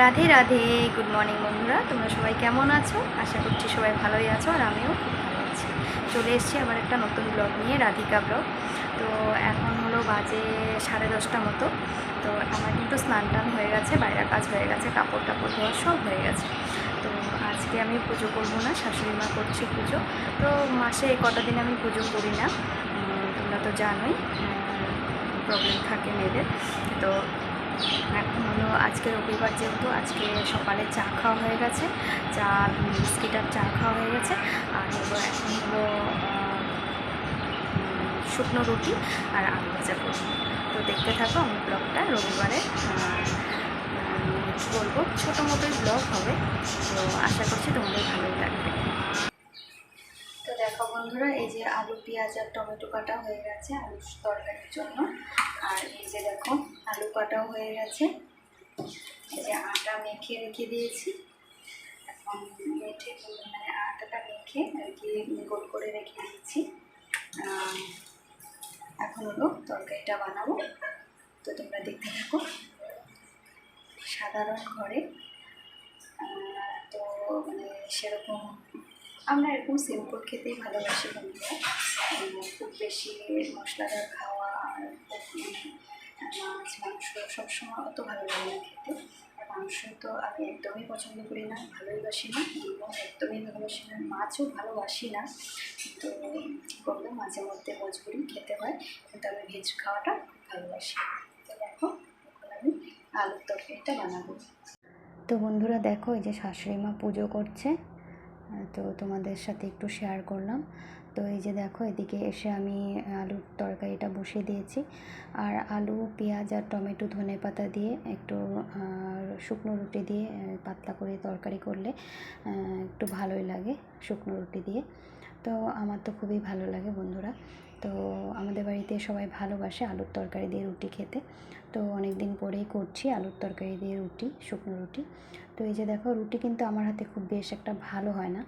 Radhe Radhe good morning বন্ধুরা। তোমরা সবাই কেমন আছো? আশা করছি সবাই ভালোই আছো আর আমিও খুব ভালো আছি। চলে এসেছি আবার একটা নতুন ব্লগ নিয়ে, রাধিকা ব্লগ তো এখন হলো বাজে সাড়ে দশটা মতো। তো আমার কিন্তু স্নান টান হয়ে গেছে, বাইরের কাজ হয়ে গেছে, কাপড় টাপড় ধোয়া সব হয়ে গেছে। তো আজকে আমি পুজো করব না, শাশুড়ি মা করছি পুজো। তো মাসে কটা দিন আমি পুজো করি না। তোমরা তো জানোই প্রবলেম থাকে মেয়েদের। তো এখন হলো আজকে রবিবার যেহেতু, আজকে সকালে চা খাওয়া হয়ে গেছে। চা, বিস্কিট আর চা খাওয়া হয়ে গেছে। আর হলো এখন হলো শুকনো রুটি আর আলু ভাজা করব। তো দেখতে থাকো আমি ব্লগটা রবিবারে বলব। ছোটো মতোই ব্লগ হবে। তো আশা করছি তোমাদের ভালোই লাগবে। দেখো বন্ধুরা, এই যে আলু, পেঁয়াজ আর টমেটো কাটা হয়ে গেছে আলু তরকারির জন্য। আর এই যে দেখো, আলু কাটাও হয়ে গেছে। এই যে আটা মেখে রেখে দিয়েছি। এখন মেখে মানে আটাটা মেখে আর কি গোল করে রেখে দিয়েছি। এখন হলো তরকারিটা বানাবো। তো তোমরা দেখতে থাকো। সাধারণ ঘরে তো মানে সেরকম আমরা এরকম সিম্পল খেতেই ভালোবাসি বন্ধুরা। খুব বেশি মশলাদার খাওয়া মাছ, মাংস সবসময় অত ভালো লাগে না খেতে। আর মাংস তো আমি একদমই পছন্দ করি না, ভালোই বাসি না দুটো একদমই ভালোবাসি না, মাছও ভালোবাসি না। তো কী করব মাঝে মধ্যে মজবুরি খেতে হয়, কিন্তু আমি ভেজ খাওয়াটা ভালোবাসি। তো দেখো, এখন আমি আলুর তরকারিটা বানাবো। তো বন্ধুরা দেখো, এই যে শাশুড়ি মা পুজো করছে। তো তোমাদের সাথে একটু শেয়ার করলাম। তো এই যে দেখো, এদিকে এসে আমি আলুর তরকারিটা বসিয়ে দিয়েছি। আর আলু, পেঁয়াজ আর টমেটো ধনে পাতা দিয়ে একটু শুকনো রুটি দিয়ে পাতলা করে তরকারি করলে একটু ভালোই লাগে শুকনো রুটি দিয়ে। তো আমার তো খুবই ভালো লাগে বন্ধুরা। তো আমাদের বাড়িতে সবাই ভালোবাসে আলুর তরকারি দিয়ে রুটি খেতে। তো অনেক দিন পরেই করছি আলুর তরকারি দিয়ে রুটি, শুকনো রুটি। তো এই যে দেখো, রুটি কিন্তু আমার হাতে খুব বেশ একটা ভালো হয় না।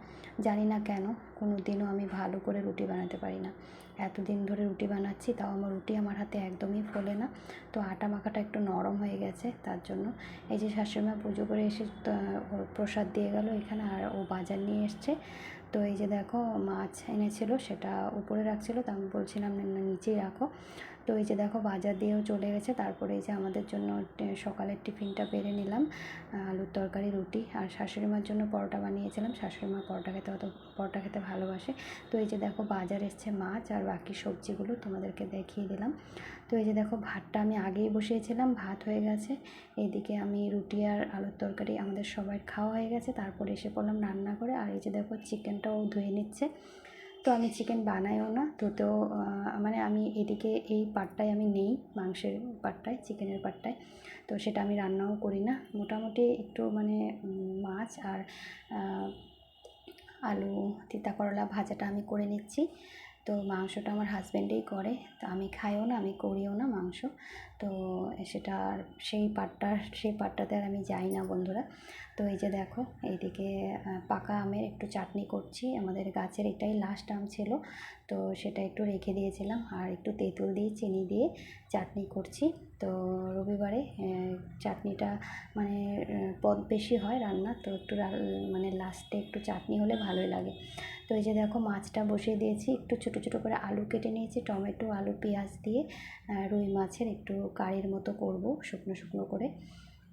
জানি না কেন কোনো দিনও আমি ভালো করে রুটি বানাতে পারি না। এতদিন ধরে রুটি বানাচ্ছি, তাও আমার রুটি আমার হাতে একদমই ফোলে না। তো আটা মাখাটা একটু নরম হয়ে গেছে, তার জন্য। এই যে শাশুড়িমা পুজো করে এসে প্রসাদ দিয়ে গেল এখানে, আর ও বাজার নিয়ে এসছে। তো এই যে দেখো, মাছ এনেছিল, সেটা উপরে রাখছিল, তো আমি বলছিলাম, না নিচেই রাখো। তো এই যে দেখো বাজার দিয়েও চলে গেছে। তারপরে এই যে আমাদের জন্য সকালের টিফিনটা বেড়ে নিলাম আলুর তরকারি, রুটি। আর শাশুড়ি মার জন্য পরোটা বানিয়েছিলাম। শাশুড়ি মা পরোটা খেতে অত, পরোটা খেতে ভালোবাসে। তো এই যে দেখো বাজার এসছে মাছ আর বাকি সবজিগুলো তোমাদেরকে দেখিয়ে দিলাম। তো এই যে দেখো ভাতটা আমি আগেই বসিয়েছিলাম, ভাত হয়ে গেছে। এইদিকে আমি রুটি আর আলুর তরকারি আমাদের সবার খাওয়া হয়ে গেছে। তারপরে এসে পড়লাম রান্না করে। আর এই যে দেখো চিকেনটাও ধুয়ে নিচ্ছে। তো আমি চিকেন বানাইও না। তো তো মানে আমি এদিকে এই পার্টটায় আমি নেই, মাংসের পার্টটায় চিকেনের পার্টটায় তো সেটা আমি রান্নাও করি না। মোটামুটি একটু মানে মাছ আর আলু, তিতা করলা ভাজাটা আমি করে নিচ্ছি। তো মাংসটা আমার হাজব্যান্ডেই করে। তো আমি খাইও না, আমি করিও না মাংস। তো সেটা সেই পাটটা, সেই পাটটাতে আর আমি যাই না বন্ধুরা। তো এই যে দেখো, এইদিকে পাকা আমের একটু চাটনি করছি। আমাদের গাছের এটাই লাস্ট আম ছিল, তো সেটা একটু রেখে দিয়েছিলাম। আর একটু তেঁতুল দিয়ে, চিনি দিয়ে চাটনি করছি। তো রবিবারে চাটনিটা মানে পদ বেশি হয় রান্না, তো একটু মানে লাস্টে একটু চাটনি হলে ভালোই লাগে। তো এই যে দেখো, মাছটা বসিয়ে দিয়েছি। একটু ছোটো ছোটো করে আলু কেটে নিয়েছি, টমেটো, আলু, পেঁয়াজ দিয়ে রুই মাছের একটু কারির মতো করব, শুকনো শুকনো করে।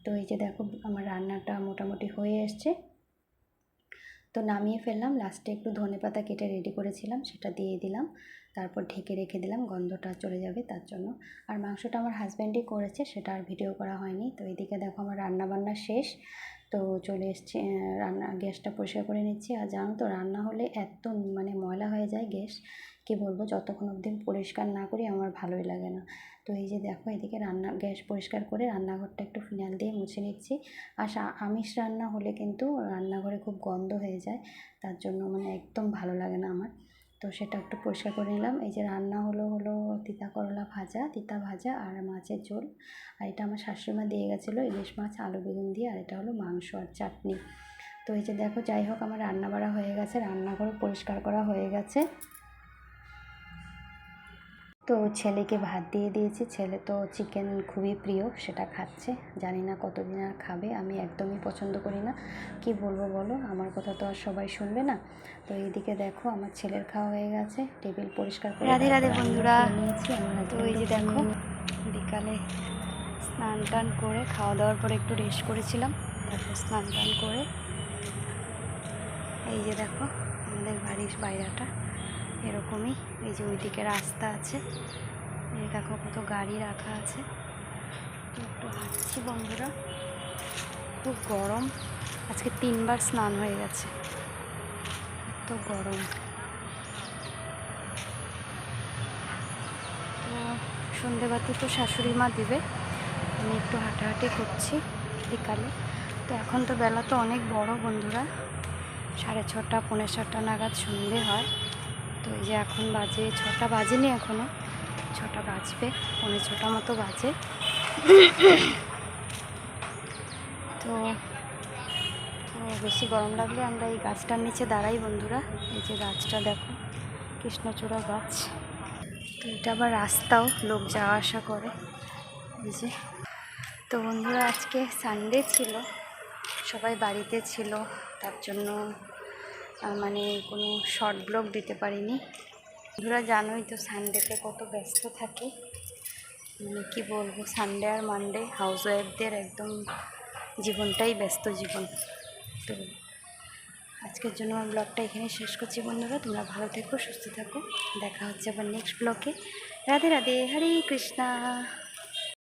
তো এই যে দেখো, আমার রান্নাটা মোটামুটি হয়ে এসছে। তো নামিয়ে ফেললাম লাস্টে একটু ধনে পাতা কেটে রেডি করেছিলাম, সেটা দিয়ে দিলাম। তারপর ঢেকে রেখে দিলাম, গন্ধটা চলে যাবে তার জন্য। আর মাংসটা আমার হাজব্যান্ডই করেছে, সেটা আর ভিডিও করা হয়নি। তো এদিকে দেখো আমার রান্না বান্না শেষ। তো চলে এসছে রান্না, গ্যাসটা পরিষ্কার করে নিচ্ছি। আর জানো তো, রান্না হলে এত মানে ময়লা হয়ে যায় গ্যাস। কী বলব, যতক্ষণ অবধি পরিষ্কার না করি আমার ভালোই লাগে না। তো এই যে দেখো, এদিকে রান্না, গ্যাস পরিষ্কার করে রান্নাঘরটা একটু ফিনাইল দিয়ে মুছে নিচ্ছি। আর আমিষ রান্না হলে কিন্তু রান্নাঘরে খুব গন্ধ হয়ে যায়, তার জন্য মানে একদম ভালো লাগে না আমার। তো সেটা একটু পরিষ্কার করে নিলাম। এই যে রান্না হলো হলো তিতা করলা ভাজা, তিতা ভাজা আর মাছের ঝোল। আর এটা আমার শাশুড়িমা দিয়ে গেছিল ইলিশ মাছ, আলু বেগুন দিয়ে, আর এটা হলো মাংস আর চাটনি। তো এই যে দেখো, যাই হোক, আমার রান্না বাড়া হয়ে গেছে রান্নাঘর পরিষ্কার করা হয়ে গেছে। তো ছেলেকে ভাত দিয়ে দিয়েছি। ছেলে তো চিকেন খুবই প্রিয় সেটা খাচ্ছে। জানি না কতদিন আর খাবে আমি একদমই পছন্দ করি না। কি বলব বলো আমার কথা তো আর সবাই শুনবে না। তো এইদিকে দেখো আমার ছেলের খাওয়া হয়ে গেছে। টেবিল পরিষ্কার করে রাধে রাধে বন্ধুরা। নিয়েছি আমার তো এই যে দেখো বিকালে স্নান টান করে খাওয়া দাওয়ার পরে একটু রেস্ট করেছিলাম। তারপর স্নান টান করে এই যে দেখো আমাদের বাড়ির বাইরাটা। এরকমই। এই যে ওইদিকে রাস্তা আছে। এই দেখো কত গাড়ি রাখা আছে। একটু হাঁটছি বন্ধুরা। খুব গরম। আজকে তিনবার স্নান হয়ে গেছে। এত গরম। সন্ধেবাতি তো শাশুড়ি মা দেবে। আমি একটু হাঁটাহাঁটি করছি বিকালে। তো এখন তো বেলা তো অনেক বড় বন্ধুরা। সাড়ে ছটা, পৌনে ছটা নাগাদ সন্ধে হয়। তো এই যে এখন বাজে ছটা বাজেনি এখনও ছটা বাজবে, পৌনে ছটা মতো বাজে। তো বেশি গরম লাগলে আমরা এই গাছটার নিচে দাঁড়াই বন্ধুরা। এই যে গাছটা দেখো, কৃষ্ণচূড়া গাছ। তো এটা আবার রাস্তাও, লোক যাওয়া আসা করে। এই যে। তো বন্ধুরা, আজকে সানডে ছিল। সবাই বাড়িতে ছিল, তার জন্য মানে কোনো শর্ট ব্লগ দিতে পারিনি। বন্ধুরা জানোই তো সানডেতে কত ব্যস্ত থাকে। মানে কী বলব সানডে আর মানডে হাউস ওয়াইফদের একদম জীবনটাই ব্যস্ত জীবন। তো আজকের জন্য আমার ব্লগটা এখানে শেষ করছি বন্ধুরা। তোমরা ভালো থেকো, সুস্থ থাকো। দেখা হচ্ছে আবার নেক্সট ব্লগে রাধে রাধে, হরে কৃষ্ণা।